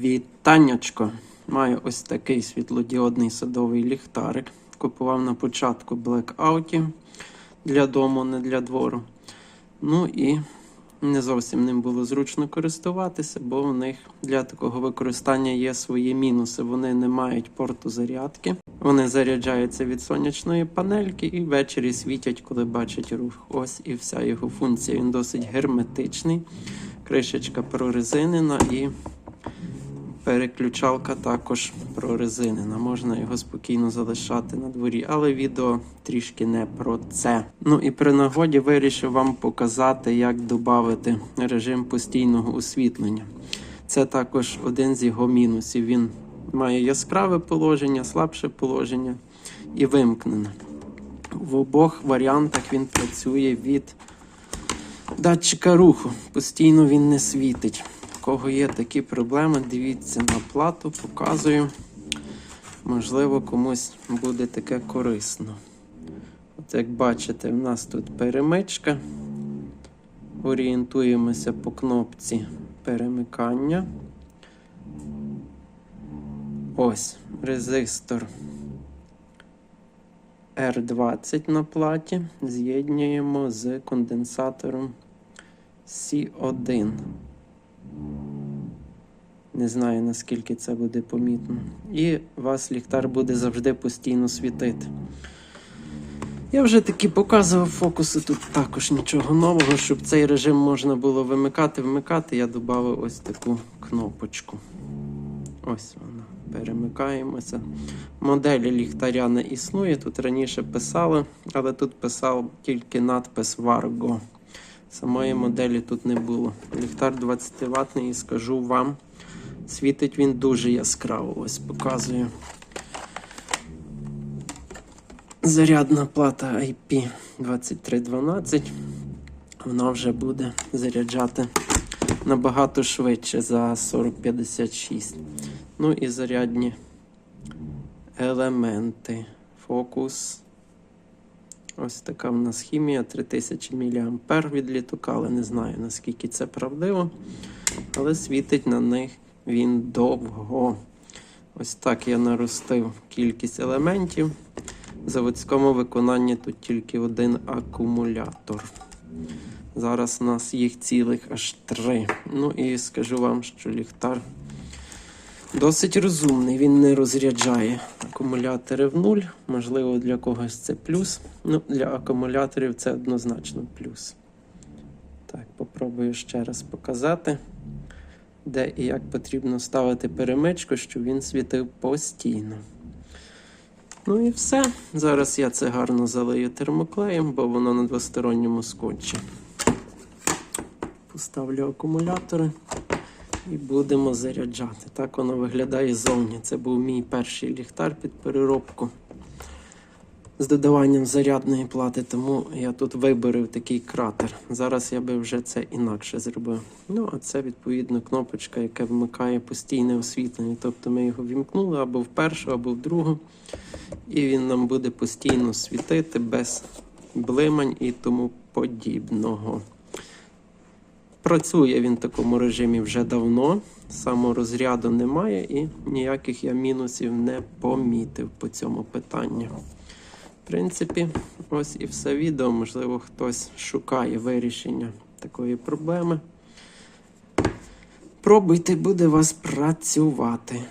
Вітаннячко! Маю ось такий світлодіодний садовий ліхтарик. Купував на початку блекаутів для дому, не для двору. Ну і не зовсім ним було зручно користуватися, бо в них для такого використання є свої мінуси. Вони не мають порту зарядки. Вони заряджаються від сонячної панельки і ввечері світять, коли бачать рух. Ось і вся його функція. Він досить герметичний. Кришечка прорезинена і переключалка також прорезинена. Можна його спокійно залишати на дворі, але відео трішки не про це. Ну і при нагоді вирішив вам показати, як додати режим постійного освітлення. Це також один з його мінусів. Він має яскраве положення, слабше положення і вимкнене. В обох варіантах він працює від датчика руху. Постійно він не світить. Кого є такі проблеми, дивіться на плату, показую. Можливо, комусь буде таке корисно. От як бачите, в нас тут перемичка. Орієнтуємося по кнопці перемикання. Ось резистор R20 на платі. З'єднуємо з конденсатором C1. Не знаю наскільки це буде помітно. І вас ліхтар буде завжди постійно світити. Я вже таки показував фокуси, тут також нічого нового, щоб цей режим можна було вимикати, вмикати, я додав ось таку кнопочку. Ось вона. Перемикаємося. Моделі ліхтаря не існує. Тут раніше писали, але тут писав тільки надпис Vargo. Самої моделі тут не було. Ліхтар 20 ватний і скажу вам, світить він дуже яскраво. Ось показую. Зарядна плата IP2312. Вона вже буде заряджати набагато швидше за 4056. Ну і зарядні елементи. Фокус. Ось така в нас хімія 3000 мА від літака, але не знаю наскільки це правдиво. Але світить на них він довго. Ось так я наростив кількість елементів. В заводському виконанні тут тільки один акумулятор. Зараз у нас їх цілих аж три. Ну і скажу вам, що ліхтар досить розумний, він не розряджає акумулятори в нуль. Можливо, для когось це плюс. Ну, для акумуляторів це однозначно плюс. Так, попробую ще раз показати, де і як потрібно ставити перемичку, щоб він світив постійно. Ну і все. Зараз я це гарно залию термоклеєм, бо воно на двосторонньому скотчі. Поставлю акумулятори і будемо заряджати. Так воно виглядає ззовні. Це був мій перший ліхтар під переробку з додаванням зарядної плати, тому я тут виборив такий кратер. Зараз я би вже це інакше зробив. Ну, а це відповідно кнопочка, яка вмикає постійне освітлення. Тобто ми його вімкнули або в першу, або в другу. І він нам буде постійно світити без блимань і тому подібного. Працює він в такому режимі вже давно, саморозряду немає і ніяких я мінусів не помітив по цьому питанню. В принципі, ось і все відео. Можливо, хтось шукає вирішення такої проблеми. Пробуйте, буде вас працювати.